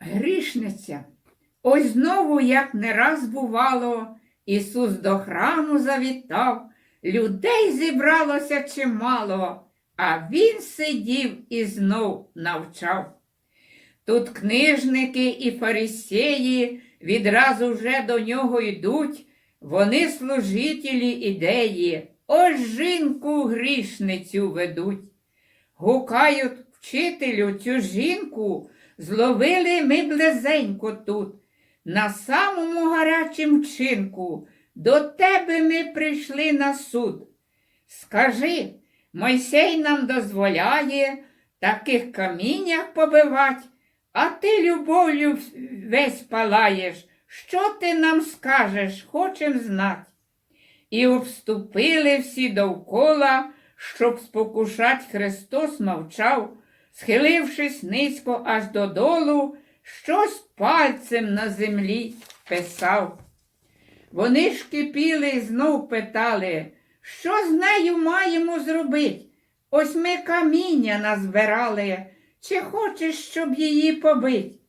Грішниця. Ось знову, як не раз бувало, Ісус до храму завітав, людей зібралося чимало, а Він сидів і знов навчав. Тут книжники і фарисеї відразу вже до нього йдуть, вони служителі ідеї, ось жінку грішницю ведуть. Гукають вчителю цю жінку, зловили ми близенько тут, на самому гарячім чинку, до тебе ми прийшли на суд. Скажи, Мойсей нам дозволяє таких каміннях побивать, а ти любов'ю весь палаєш. Що ти нам скажеш, хочем знать. І обступили всі довкола, щоб спокушать Христос мовчав, схилившись низько аж додолу, щось пальцем на землі писав. Вони ж кипіли і знов питали, що з нею маємо зробити? Ось ми каміння назбирали, чи хочеш, щоб її побить?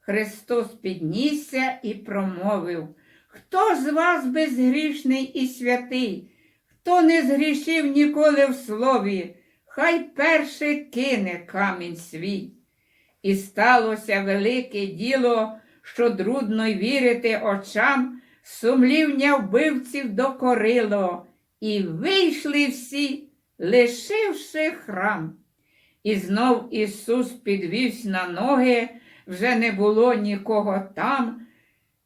Христос піднісся і промовив, хто з вас безгрішний і святий, хто не згрішив ніколи в слові, хай перший кине камінь свій. І сталося велике діло, що трудно й вірити очам, сумлівня вбивців докорило, і вийшли всі, лишивши храм. І знов Ісус підвівся на ноги, вже не було нікого там.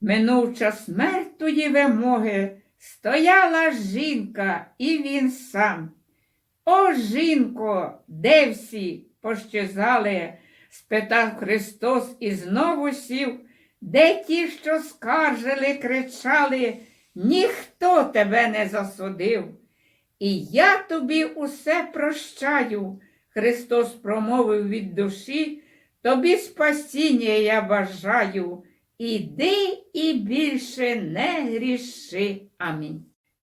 Минув час мертвої вимоги, стояла жінка, і він сам. О, жінко, де всі пощезали? спитав Христос і знову сів, де ті, що скаржили, кричали, ніхто тебе не засудив. І я тобі усе прощаю, Христос промовив від душі, тобі спасіння я бажаю. Іди і більше не гріши. Амінь.